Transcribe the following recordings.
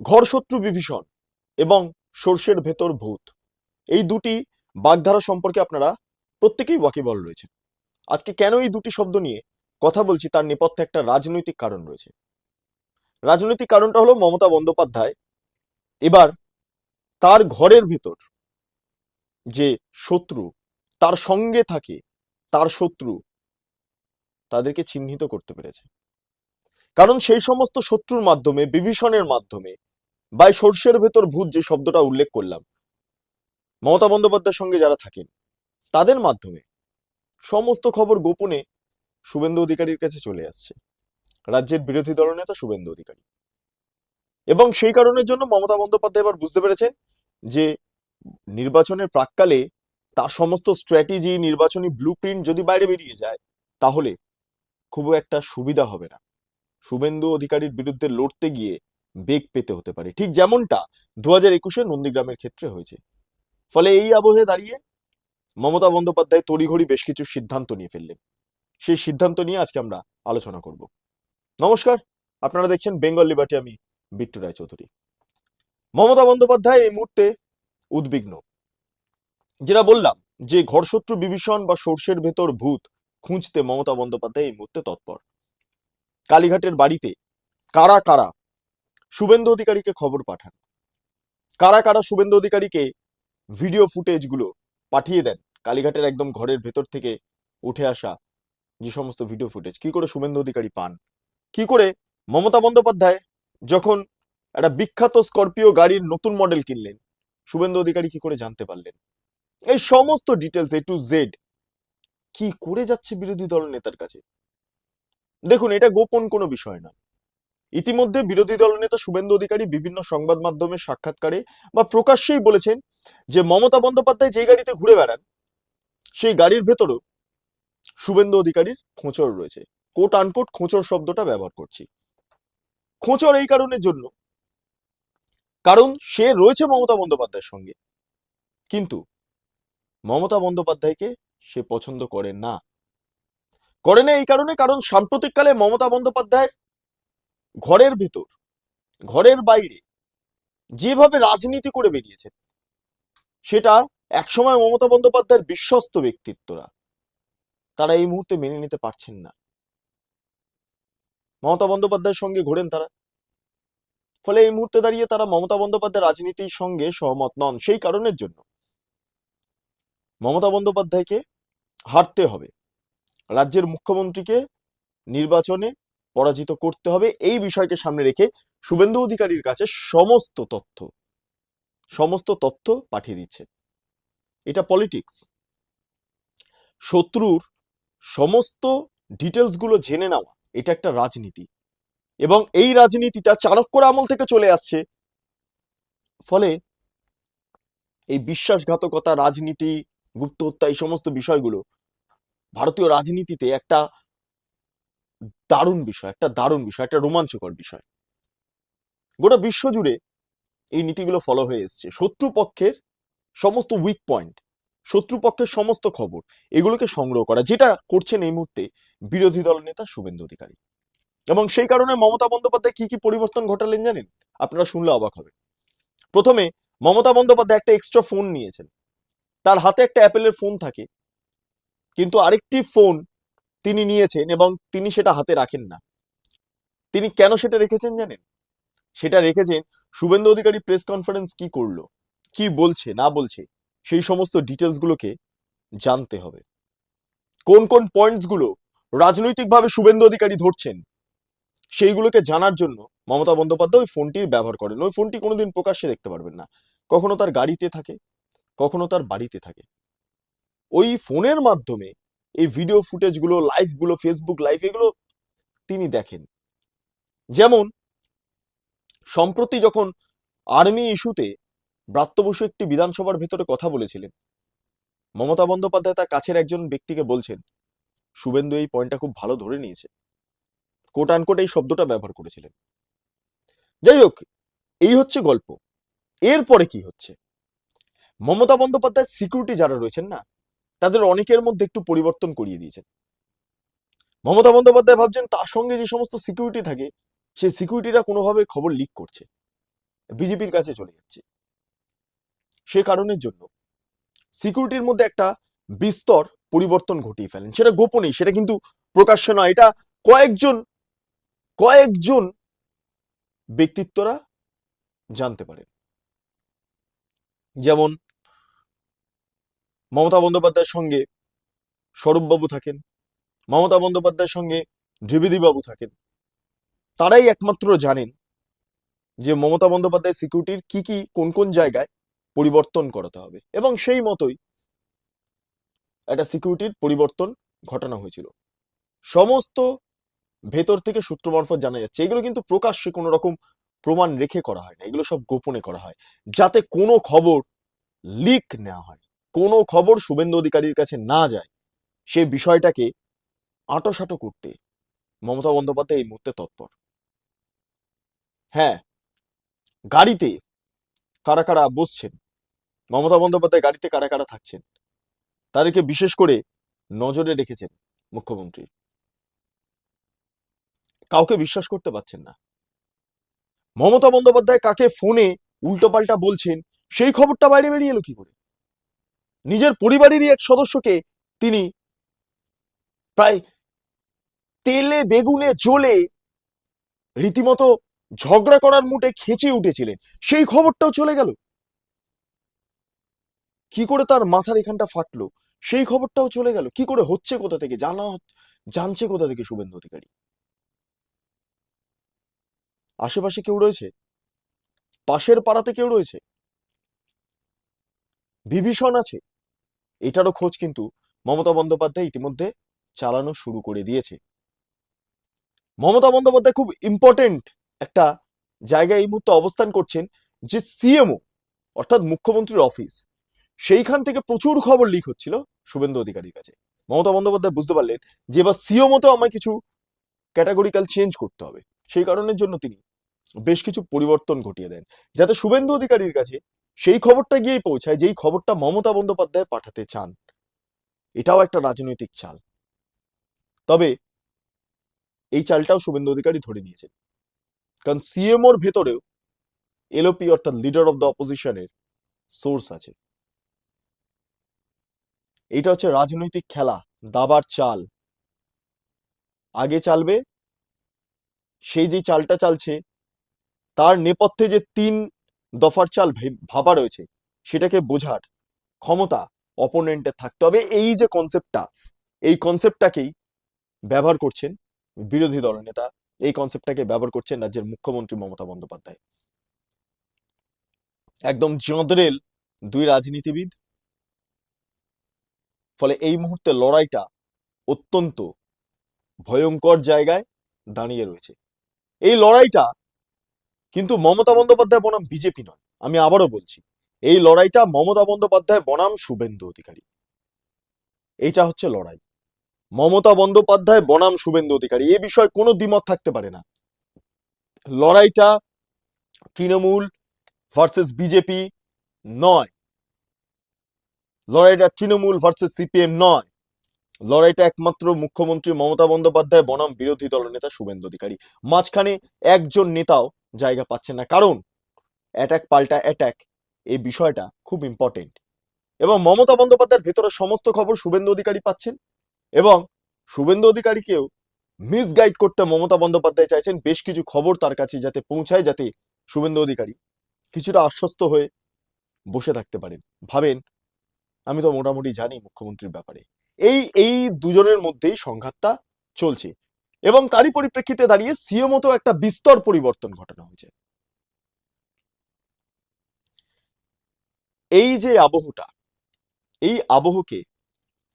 ঘরশত্রু বিভীষণ এবং সর্ষের ভেতর ভূত। এই দুটি বাগধারা সম্পর্কে আপনারা প্রত্যেকেই ওয়াকিবল রয়েছে। আজকে কেন এই দুটি শব্দ নিয়ে কথা বলছি তার নেপথ্যে একটা রাজনৈতিক কারণ রয়েছে। রাজনৈতিক কারণটা হলো মমতা বন্দ্যোপাধ্যায় এবার তার ঘরের ভেতর যে শত্রু, তার সঙ্গে থাকে, তার শত্রু তাদেরকে চিহ্নিত করতে পেরেছে। কারণ সেই সমস্ত শত্রুর মাধ্যমে, বিভীষণের মাধ্যমে বা এই সর্ষের ভেতর ভূত যে শব্দটা উল্লেখ করলাম, মমতা বন্দ্যোপাধ্যায়ের সঙ্গে যারা থাকেন, তাদের মাধ্যমে সমস্ত খবর গোপনে শুভেন্দু অধিকারীর কাছে চলে আসছে। রাজ্যের বিরোধী দলনেতা শুভেন্দু অধিকারী। এবং সেই কারণের জন্য মমতা বন্দ্যোপাধ্যায় এবার বুঝতে পেরেছেন যে নির্বাচনের প্রাককালে তার সমস্ত স্ট্র্যাটেজি, নির্বাচনী ব্লু যদি বাইরে বেরিয়ে যায়, তাহলে খুব একটা সুবিধা হবে না। শুভেন্দু অধিকারীর বিরুদ্ধে লড়তে গিয়ে বেগ পেতে হতে পারে। ঠিক যেমনটা দু হাজার একুশে নন্দীগ্রামের ক্ষেত্রে হয়েছে। ফলে এই আবহে দাঁড়িয়ে মমতা বন্দ্যোপাধ্যায় তড়িঘড়ি বেশ কিছু সিদ্ধান্ত নিয়ে ফেললেন। সেই সিদ্ধান্ত নিয়ে আজকে আমরা আলোচনা করব। নমস্কার, আপনারা দেখছেন বেঙ্গল লিবার্টি, আমি বিট্টু রায়চৌধুরী। মমতা বন্দ্যোপাধ্যায় এই মুহূর্তে উদ্বিগ্ন। যেটা বললাম যে ঘরশত্রু বিভীষণ বা সর্ষের ভেতর ভূত খুঁজতে মমতা বন্দ্যোপাধ্যায় এই মুহূর্তে তৎপর। কালীঘাটের বাড়িতে কারা কারা শুভেন্দু অধিকারীকে খবর পাঠান। কারা কারা শুভেন্দু অধিকারীকে ভিডিও ফুটেজগুলো পাঠিয়ে দেন, কালীঘাটের একদম ঘরের ভেতর থেকে উঠে আসা যে সমস্ত ভিডিও ফুটেজ কি করে শুভেন্দু অধিকারী পান? কি করে মমতা বন্দ্যোপাধ্যায় যখন একটা বিখ্যাত স্করপিও গাড়ির নতুন মডেল কিনলেন, শুভেন্দু অধিকারী কি করে জানতে পারলেন? এই সমস্ত ডিটেলস এ টু জেড কি করে যাচ্ছে বিরোধী দল নেতার কাছে? দেখুন, এটা গোপন কোনো বিষয় না ইতিমধ্যে বিরোধী দলনেতা শুভেন্দু অধিকারী বিভিন্ন সংবাদ মাধ্যমের সাক্ষাৎকারে বা প্রকাশ্যেই বলেছেন যে মমতা বন্দ্যোপাধ্যায় যেই গাড়িতে ঘুরে বেড়ান, সেই গাড়ির ভেতরও শুভেন্দু অধিকারীর খোঁচর রয়েছে। কোট আনকোট খোঁচর শব্দটা ব্যবহার করছি। খোঁচর এই কারণের জন্য, কারণ সে রয়েছে মমতা বন্দ্যোপাধ্যায়ের সঙ্গে। কিন্তু মমতা বন্দ্যোপাধ্যায়কে সে পছন্দ করে না। করে না এই কারণে, কারণ সাম্প্রতিককালে মমতা বন্দ্যোপাধ্যায়ের ঘরের ভেতর, ঘরের বাইরে যেভাবে রাজনীতি করে বেরিয়েছে সেটা একসময় মমতা বন্দ্যোপাধ্যায়ের বিশ্বস্ত ব্যক্তিত্বরা তারা এই মুহূর্তে মেনে নিতে পারছেন না। মমতা বন্দ্যোপাধ্যায়ের সঙ্গে ঘোরেন তারা। ফলে এই মুহূর্তে দাঁড়িয়ে তারা মমতা বন্দ্যোপাধ্যায় রাজনীতির সঙ্গে সহমত নন সেই কারণের জন্য। মমতা বন্দ্যোপাধ্যায়কে হারতে হবে। রাজ্যের মুখ্যমন্ত্রীকে নির্বাচনে পরাজিত করতে হবে। এই বিষয়কে সামনে রেখে শুভেন্দু অধিকারীর কাছে সমস্ত তথ্য সমস্ত তথ্য পাঠিয়ে দিচ্ছে। এটা পলিটিক্স শত্রুর সমস্ত ডিটেলসগুলো জেনে নেওয়া, এটা একটা রাজনীতি। এবং এই রাজনীতিটা চাণক্যর আমল থেকে চলে আসছে। ফলে এই বিশ্বাসঘাতকতা, রাজনীতি গুপ্ত হত্যা এই সমস্ত বিষয়গুলো ভারতীয় রাজনীতিতে একটা দারুণ বিষয়, একটা দারুণ বিষয়, একটা রোমাঞ্চকর বিষয়। গোটা বিশ্ব জুড়ে এই নীতিগুলো ফলো হয়ে এসছে। শত্রুপক্ষের সমস্ত উইক পয়েন্ট শত্রুপক্ষের সমস্ত খবর, এগুলোকে সংগ্রহ করা, যেটা করছেন এই মুহূর্তে বিরোধী দল নেতা শুভেন্দু অধিকারী। এবং সেই কারণে মমতা বন্দ্যোপাধ্যায় কি কি পরিবর্তন ঘটালেন জানেন? আপনারা শুনলে অবাক হবে প্রথমে, মমতা বন্দ্যোপাধ্যায় একটা এক্সট্রা ফোন নিয়েছেন। তার হাতে একটা অ্যাপেলের ফোন থাকে। কিন্তু আরেকটি ফোন তিনি নিয়েছেন এবং তিনি সেটা হাতে রাখেন না। তিনি কেন সেটা রেখেছেন জানেন? সেটা রেখেছেন শুভেন্দু অধিকারী প্রেস কনফারেন্স কি করল? কি বলছে, না বলছে, সেই সমস্ত ডিটেলস গুলোকে জানতে হবে। কোন কোন পয়েন্টসগুলো রাজনৈতিকভাবে শুভেন্দু অধিকারী ধরছেন, সেইগুলোকে জানার জন্য মমতা বন্দ্যোপাধ্যায় ওই ফোনটির ব্যবহার করেন। ওই ফোনটি কোনোদিন প্রকাশ্যে দেখতে পারবেন না। কখনো তার গাড়িতে থাকে, কখনো তার বাড়িতে থাকে। ওই ফোনের মাধ্যমে এই ভিডিও ফুটেজগুলো লাইভগুলো ফেসবুক লাইভ এগুলো তিনি দেখেন। যেমন, সম্প্রতি যখন আর্মি ইস্যুতে ব্রাত্য বসু একটি বিধানসভার ভেতরে কথা বলেছিলেন, মমতা বন্দ্যোপাধ্যায় তার কাছের একজন ব্যক্তিকে বলছেন, শুভেন্দু এই পয়েন্টটা খুব ভালো ধরে নিয়েছে। কোট আনকোট এই শব্দটা ব্যবহার করেছিলেন। যাই হোক, এই হচ্ছে গল্প। এরপরে কি হচ্ছে? মমতা বন্দ্যোপাধ্যায় সিকিউরিটি যারা রয়েছেন না তাদের অনেকের মধ্যে একটু পরিবর্তন করিয়ে দিয়েছেন। মমতা বন্দ্যোপাধ্যায় ভাবছেন তার সঙ্গে যে সমস্ত সিকিউরিটি থাকে সেই সিকিউরিটিরা কোনোভাবে খবর লিক করছে। বিজেপির কাছে চলে যাচ্ছে। সে কারণের জন্য সিকিউরিটির মধ্যে একটা বিস্তর পরিবর্তন ঘটিয়ে ফেলেন। সেটা গোপনেই, সেটা কিন্তু প্রকাশ্য নয়। এটা কয়েকজন কয়েকজন ব্যক্তিত্বরা জানতে পারেন। যেমন মমতা বন্দ্যোপাধ্যায়ের সঙ্গে স্বরূপবাবু থাকেন, মমতা বন্দ্যোপাধ্যায়ের সঙ্গে বাবু থাকেন। তারাই একমাত্র জানেন যে মমতা বন্দ্যোপাধ্যায় সিকিউরিটির কি কি, কোন কোন জায়গায় পরিবর্তন করাতে হবে। এবং সেই মতোই একটা সিকিউরিটির পরিবর্তন ঘটানো হয়েছিল। সমস্ত ভেতর থেকে সূত্র মারফত জানা যাচ্ছে, এগুলো কিন্তু প্রকাশ্যে কোনো রকম প্রমাণ রেখে করা হয় না, এগুলো সব গোপনে করা হয়, যাতে কোনো খবর লিক নেওয়া হয়। কোনো খবর শুভেন্দু অধিকারীর কাছে না যায়, সে বিষয়টাকে আঁটোসাঁটো করতে মমতা বন্দ্যোপাধ্যায় এই মুহূর্তে তৎপর। হ্যাঁ গাড়িতে কারা কারা বসছেন? মমতা বন্দ্যোপাধ্যায় গাড়িতে কারা কারা থাকছেন? তাদেরকে বিশেষ করে নজরে রেখেছেন মুখ্যমন্ত্রী। কাউকে বিশ্বাস করতে পারছেন না। মমতা বন্দ্যোপাধ্যায় কাকে ফোনে উল্টোপাল্টা বলছেন, সেই খবরটা বাইরে বেরিয়ে এলো কি করে? নিজের পরিবারেরই এক সদস্যকে তিনি প্রায় তেলে, বেগুনে জ্বলে রীতিমতো ঝগড়া করার মুটে খেঁচে উঠেছিলেন। সেই খবরটাও চলে গেল। কি করে তার মাথার এখানটা ফাটলো? সেই খবরটাও চলে গেল। কি করে হচ্ছে কোথা থেকে? জানা জানছে কোথা থেকে শুভেন্দু অধিকারী? আশেপাশে কেউ রয়েছে? পাশের পাড়াতে কেউ রয়েছে? বিভীষণ আছে? এটারও খোঁজ কিন্তু মমতা বন্দ্যোপাধ্যায় ইতিমধ্যে চালানো শুরু করে দিয়েছে। মমতা বন্দ্যোপাধ্যায় খুব ইম্পর্টেন্ট একটা জায়গায় এই মুহূর্তে অবস্থান করছেন যে সিএমও অর্থাৎ মুখ্যমন্ত্রীর অফিস সেইখান থেকে প্রচুর খবর লিক হচ্ছিল শুভেন্দু অধিকারীর কাছে। মমতা বন্দ্যোপাধ্যায় বুঝতে পারলেন যে এবার সিও মতো আমায় কিছু ক্যাটাগরিক্যাল চেঞ্জ করতে হবে। সেই কারণের জন্য তিনি বেশ কিছু পরিবর্তন ঘটিয়ে দেন। যাতে শুভেন্দু অধিকারীর কাছে সেই খবরটা গিয়েই পৌঁছায় যেই খবরটা মমতা বন্দ্যোপাধ্যায় পাঠাতে চান। এটাও একটা রাজনৈতিক চাল। তবে এই চালটাও শুভেন্দু অধিকারী ধরে নিয়েছেন। কারণ সিএমওর ভেতরেও এলওপি অর্থাৎ লিডার অফ দ্য অপোজিশনের সোর্স আছে। এটা হচ্ছে রাজনৈতিক খেলা, দাবার চাল। আগে চালবে, সেই যে চালটা চালছে, তার নেপথ্যে যে তিন দফার চাল ভাবা রয়েছে। সেটাকে বোঝার ক্ষমতা অপোনেন্টের থাকতে হবে। এই যে কনসেপ্টটা এই কনসেপ্টটাকেই ব্যবহার করছেন বিরোধী দলনেতা এই কনসেপ্টটাকে ব্যবহার করছেন রাজ্যের মুখ্যমন্ত্রী মমতা বন্দ্যোপাধ্যায়। একদম জঁদরেল দুই রাজনীতিবিদ। ফলে এই মুহূর্তে লড়াইটা অত্যন্ত ভয়ঙ্কর জায়গায় দাঁড়িয়ে রয়েছে। এই লড়াইটা কিন্তু মমতা বন্দ্যোপাধ্যায় বনাম বিজেপি নয়, আমি আবারও বলছি, এই লড়াইটা মমতা বন্দ্যোপাধ্যায় বনাম শুভেন্দু অধিকারী। এইটা হচ্ছে লড়াই। মমতা বন্দ্যোপাধ্যায় বনাম শুভেন্দু অধিকারী, এ বিষয়ে কোনো দ্বিমত থাকতে পারে না। লড়াইটা তৃণমূল ভার্সেস বিজেপি নয়। লড়াইটা তৃণমূল ভার্সেস সিপিএম নয়। লড়াইটা একমাত্র মুখ্যমন্ত্রী মমতা বন্দ্যোপাধ্যায় বনাম বিরোধী দলনেতা শুভেন্দু অধিকারী। মাঝখানে একজন নেতাও জায়গা পাচ্ছে না। কারণ অ্যাটাক পাল্টা অ্যাটাক এই বিষয়টা খুব ইম্পর্টেন্ট এবং মমতা বন্দ্যোপাধ্যায়ের ভেতরে সমস্ত খবর শুভেন্দু অধিকারী পাচ্ছেন এবং শুভেন্দু অধিকারীকেও মিসগাইড করতে মমতা বন্দ্যোপাধ্যায় চাইছেন। বেশ কিছু খবর তার কাছে যাতে পৌঁছায়, যাতে শুভেন্দু অধিকারী কিছুটা আশ্বস্ত হয়ে বসে থাকতে পারেন। ভাবেন, আমি তো মোটামুটি জানি মুখ্যমন্ত্রীর ব্যাপারে। এই এই দুজনের মধ্যেই সংঘাতটা চলছে। এবং তারই পরিপ্রেক্ষিতে দাঁড়িয়ে সিও মতো একটা বিস্তর পরিবর্তন ঘটানো হয়েছে। এই যে আবহটা, এই আবহকে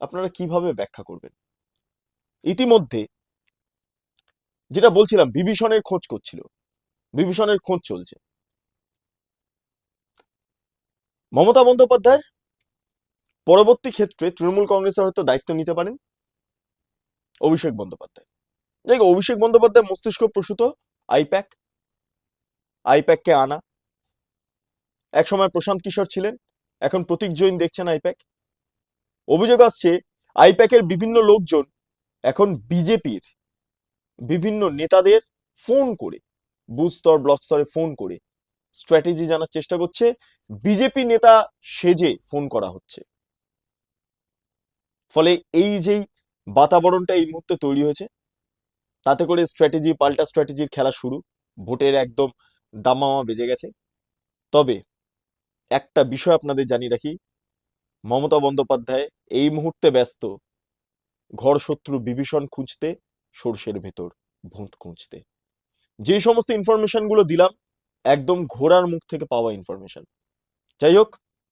আপনারা কীভাবে ব্যাখ্যা করবেন? ইতিমধ্যে যেটা বলছিলাম, বিভীষণের খোঁজ করছিল। বিভীষণের খোঁজ চলছে। মমতা বন্দ্যোপাধ্যায়ের পরবর্তী ক্ষেত্রে তৃণমূল কংগ্রেসের হয়তো দায়িত্ব নিতে পারেন। অভিষেক বন্দ্যোপাধ্যায়। দেখ, অভিষেক বন্দ্যোপাধ্যায় মস্তিষ্ক প্রসূত, আইপ্যাক, আইপ্যাককে আনা। একসময় প্রশান্ত কিশোর ছিলেন, এখন প্রতীক জৈন দেখছেন আইপ্যাক। অভিযোগ আসছে, আইপ্যাকের বিভিন্ন লোকজন এখন বিজেপির বিভিন্ন নেতাদের ফোন করে, বুথ স্তর, ব্লক স্তরে ফোন করে, স্ট্র্যাটেজি জানার চেষ্টা করছে। বিজেপি নেতা সেজে ফোন করা হচ্ছে। ফলে এই যেই বাতাবরণটা এই মুহূর্তে তৈরি হয়েছে তাতে করে স্ট্র্যাটেজি পাল্টা স্ট্র্যাটেজির খেলা শুরু। ভোটের একদম দামামা বেজে গেছে। তবে একটা বিষয় আপনাদের জানিয়ে রাখি, মমতা বন্দ্যোপাধ্যায় এই মুহূর্তে ব্যস্ত। ঘর শত্রু বিভীষণ খুঁজতে, সর্ষের ভেতর ভূত খুঁজতে। যে সমস্ত ইনফরমেশনগুলো দিলাম, একদম ঘোড়ার মুখ থেকে পাওয়া ইনফরমেশন যাই হোক,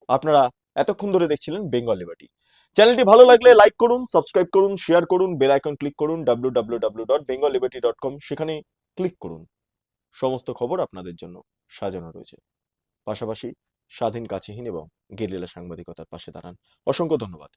আপনারা এতক্ষণ ধরে দেখছিলেন বেঙ্গল লিবার্টি চ্যানেলটি ভালো লাগলে লাইক করুন, সাবস্ক্রাইব করুন, শেয়ার করুন, বেল আইকন ক্লিক করুন W W dot Bengal dot com সেখানে ক্লিক করুন। সমস্ত খবর আপনাদের জন্য সাজানো রয়েছে। পাশাপাশি স্বাধীন কাছেহীন এবং গেরিলা সাংবাদিকতার পাশে দাঁড়ান। অসংখ্য ধন্যবাদ।